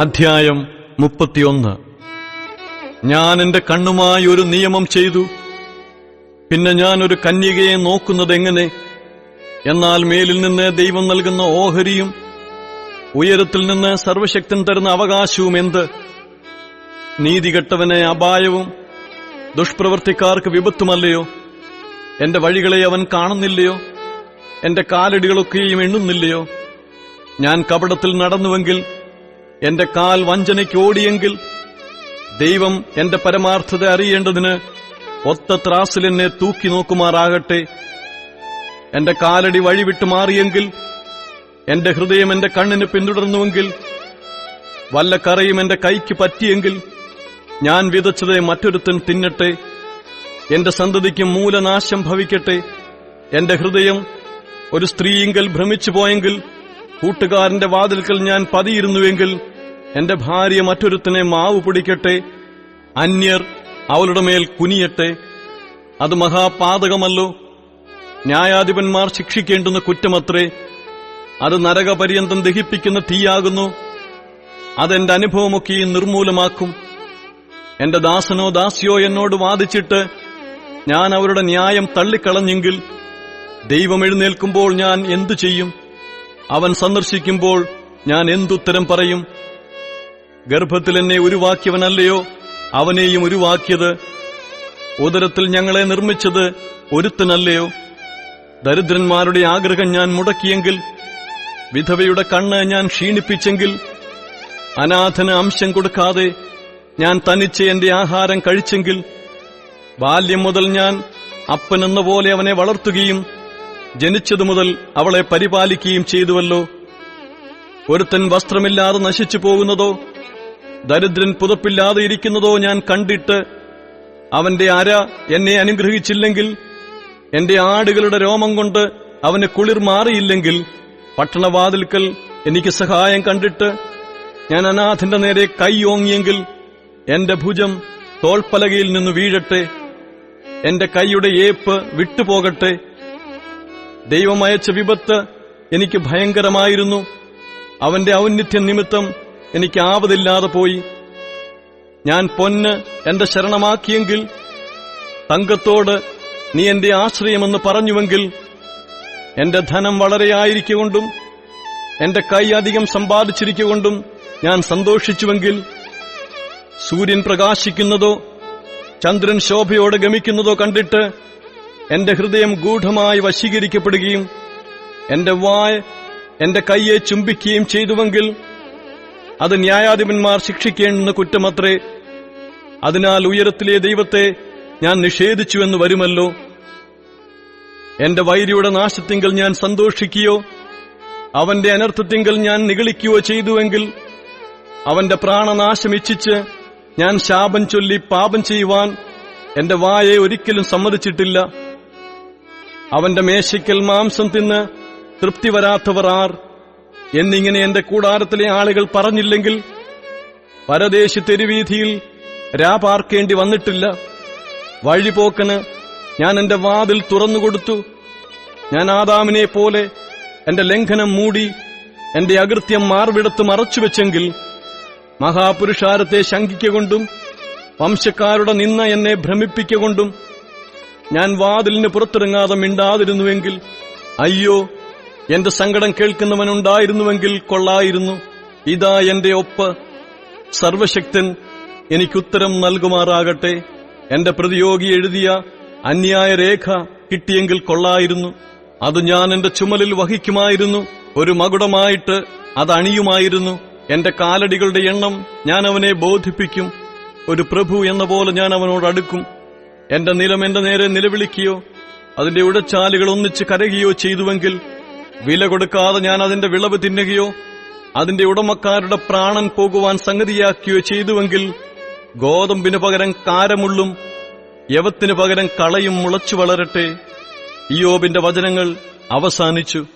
അധ്യായം മുപ്പത്തിയൊന്ന്. ഞാൻ എന്റെ കണ്ണുമായി ഒരു നിയമം ചെയ്തു. പിന്നെ ഞാൻ ഒരു കന്യകയെ നോക്കുന്നത് എങ്ങനെ? എന്നാൽ മേലിൽ നിന്ന് ദൈവം നൽകുന്ന ഓഹരിയും ഉയരത്തിൽ നിന്ന് സർവശക്തൻ തരുന്ന അവകാശവും എന്ത്? നീതികെട്ടവനെ അപായവും ദുഷ്പ്രവർത്തിക്കാർക്ക് വിപത്തുമല്ലയോ? എന്റെ വഴികളെ അവൻ കാണുന്നില്ലയോ? എന്റെ കാലടികളൊക്കെയും എണ്ണുന്നില്ലയോ? ഞാൻ കപടത്തിൽ നടന്നുവെങ്കിൽ എന്റെ കാൽ വഞ്ചനയ്ക്ക് ഓടിയെങ്കിൽ ദൈവം എന്റെ പരമാർത്ഥത അറിയേണ്ടതിന് ഒത്ത ത്രാസിൽ എന്നെ തൂക്കി നോക്കുമാറാകട്ടെ. എന്റെ കാലടി വഴിവിട്ട് മാറിയെങ്കിൽ എന്റെ ഹൃദയം എന്റെ കണ്ണിന് പിന്തുടർന്നുവെങ്കിൽ വല്ല കറയും എന്റെ കൈക്ക് പറ്റിയെങ്കിൽ ഞാൻ വിതച്ചത് മറ്റൊരുത്തൻ തിന്നട്ടെ. എന്റെ സന്തതിക്ക് മൂലനാശം ഭവിക്കട്ടെ. എന്റെ ഹൃദയം ഒരു സ്ത്രീയിങ്കൽ ഭ്രമിച്ചു പോയെങ്കിൽ കൂട്ടുകാരന്റെ വാതിൽക്കൽ ഞാൻ പതിയിരുന്നുവെങ്കിൽ എന്റെ ഭാര്യ മറ്റൊരുത്തനെ മാവ് പിടിക്കട്ടെ. അന്യർ അവളുടെ മേൽ കുനിയട്ടെ. അത് മഹാപാതകമല്ലോ. ന്യായാധിപന്മാർ ശിക്ഷിക്കേണ്ടുന്ന കുറ്റമത്രേ. അത് നരകപര്യന്തം ദഹിപ്പിക്കുന്ന തീയാകുന്നു. അതെന്റെ അനുഭവമൊക്കെയും നിർമൂലമാക്കും. എന്റെ ദാസനോ ദാസിയോ എന്നോട് വാദിച്ചിട്ട് ഞാൻ അവരുടെ ന്യായം തള്ളിക്കളഞ്ഞെങ്കിൽ ദൈവം എഴുന്നേൽക്കുമ്പോൾ ഞാൻ എന്തു ചെയ്യും? അവൻ സന്ദർശിക്കുമ്പോൾ ഞാൻ എന്തുത്തരം പറയും? ഗർഭത്തിൽ എന്നെ ഉരുവാക്കിയവനല്ലയോ? അവനെയും ഉരുവാക്കിയത് ഉദരത്തിൽ ഞങ്ങളെ നിർമ്മിച്ചത് ഒരുത്തനല്ലയോ? ദരിദ്രന്മാരുടെ ആഗ്രഹം ഞാൻ മുടക്കിയെങ്കിൽ വിധവയുടെ കണ്ണ് ഞാൻ ക്ഷീണിപ്പിച്ചെങ്കിൽ അനാഥന് അംശം കൊടുക്കാതെ ഞാൻ തനിച്ച് എന്റെ ആഹാരം കഴിച്ചെങ്കിൽ ബാല്യം മുതൽ ഞാൻ അപ്പനെന്ന പോലെ അവനെ വളർത്തുകയും ജനിച്ചതു മുതൽ അവളെ പരിപാലിക്കുകയും ചെയ്തുവല്ലോ. ഒരുത്തൻ വസ്ത്രമില്ലാതെ നശിച്ചു പോകുന്നതോ? ദരിദ്രൻ പുതപ്പില്ലാതെ ഇരിക്കുന്നതോ ഞാൻ കണ്ടിട്ട് അവന്റെ അര എന്നെ അനുഗ്രഹിച്ചില്ലെങ്കിൽ എന്റെ ആടുകളുടെ രോമം കൊണ്ട് അവന് കുളിർ മാറിയില്ലെങ്കിൽ പട്ടണവാതിൽക്കൽ എനിക്ക് സഹായം കണ്ടിട്ട് ഞാൻ അനാഥന്റെ നേരെ കൈ ഓങ്ങിയെങ്കിൽ എന്റെ ഭുജം തോൾപ്പലകയിൽ നിന്ന് വീഴട്ടെ എന്റെ കൈയുടെ ഏപ്പ് വിട്ടുപോകട്ടെ. ദൈവമയച്ച വിപത്ത് എനിക്ക് ഭയങ്കരമായിരുന്നു. അവന്റെ ഔന്നിത്യം നിമിത്തം എനിക്ക് ആവതില്ലാതെ പോയി. ഞാൻ പൊന്ന് എന്റെ ശരണമാക്കിയെങ്കിൽ തങ്കത്തോട് നീ എന്റെ ആശ്രയമെന്ന് പറഞ്ഞുവെങ്കിൽ എന്റെ ധനം വളരെയായിരിക്കൊണ്ടും എന്റെ കൈ അധികം സമ്പാദിച്ചിരിക്കൊണ്ടും ഞാൻ സന്തോഷിച്ചുവെങ്കിൽ സൂര്യൻ പ്രകാശിക്കുന്നതോ ചന്ദ്രൻ ശോഭയോടെ ഗമിക്കുന്നതോ കണ്ടിട്ട് എന്റെ ഹൃദയം ഗൂഢമായി വശീകരിക്കപ്പെടുകയും എന്റെ വായ് എന്റെ കൈയെ ചുംബിക്കുകയും ചെയ്തുവെങ്കിൽ അത് ന്യായാധിപന്മാർ ശിക്ഷിക്കേണ്ടുന്ന കുറ്റമത്രേ. അതിനാൽ ഉയരത്തിലെ ദൈവത്തെ ഞാൻ നിഷേധിച്ചുവെന്ന് വരുമല്ലോ. എന്റെ വൈരിയുടെ നാശത്തിങ്കൽ ഞാൻ സന്തോഷിക്കുകയോ അവന്റെ അനർത്ഥത്തിങ്കൽ ഞാൻ നിഗളിക്കുകയോ ചെയ്തുവെങ്കിൽ അവന്റെ പ്രാണനാശം ഇച്ഛിച്ച് ഞാൻ ശാപം ചൊല്ലി പാപം ചെയ്യുവാൻ എന്റെ വായെ ഒരിക്കലും സമ്മതിച്ചിട്ടില്ല. അവന്റെ മേശയ്ക്കൽ മാംസം തിന്ന് തൃപ്തി വരാത്തവർ ആർ? എന്നിങ്ങനെ എന്റെ കൂടാരത്തിലെ ആളുകൾ പറഞ്ഞില്ലെങ്കിൽ പരദേശി തെരുവീതിയിൽ രാപാർക്കേണ്ടി വന്നിട്ടില്ല. വഴിപോക്കന് ഞാൻ എന്റെ വാതിൽ തുറന്നുകൊടുത്തു. ഞാൻ ആദാമിനെ പോലെ എന്റെ ലംഘനം മൂടി എന്റെ അകൃത്യം മാർവിടത്ത് മറച്ചുവെച്ചെങ്കിൽ മഹാപുരുഷാരത്തെ ശങ്കിക്കൊണ്ടും വംശക്കാരുടെ നിന്ന എന്നെ ഭ്രമിപ്പിക്കൊണ്ടും ഞാൻ വാതിലിന് പുറത്തിറങ്ങാതെ മിണ്ടാതിരുന്നുവെങ്കിൽ അയ്യോ എന്റെ സങ്കടം കേൾക്കുന്നവനുണ്ടായിരുന്നുവെങ്കിൽ കൊള്ളായിരുന്നു. ഇതാ എന്റെ ഒപ്പ്. സർവശക്തൻ എനിക്കുത്തരം നൽകുമാറാകട്ടെ. എന്റെ പ്രതിയോഗി എഴുതിയ അന്യായ രേഖ കിട്ടിയെങ്കിൽ കൊള്ളായിരുന്നു. അത് ഞാൻ എന്റെ ചുമലിൽ വഹിക്കുമായിരുന്നു. ഒരു മകുടമായിട്ട് അത് അണിയുമായിരുന്നു. എന്റെ കാലടികളുടെ എണ്ണം ഞാൻ അവനെ ബോധിപ്പിക്കും. ഒരു പ്രഭു എന്ന പോലെ ഞാൻ അവനോട് അടുക്കും. എന്റെ നിലം എന്റെ നേരെ നിലവിളിക്കുകയോ അതിന്റെ ഉടച്ചാലുകൾ ഒന്നിച്ച് കരയുകയോ ചെയ്തുവെങ്കിൽ വില കൊടുക്കാതെ ഞാൻ അതിന്റെ വിളവ് തിന്നുകയോ അതിന്റെ ഉടമക്കാരുടെ പ്രാണൻ പോകുവാൻ സംഗതിയാക്കുകയോ ചെയ്തുവെങ്കിൽ ഗോതമ്പിനു പകരം കാരമുള്ളും യവത്തിനു പകരം കളയും മുളച്ചു വളരട്ടെ. ഇയോബിന്റെ വചനങ്ങൾ അവസാനിച്ചു.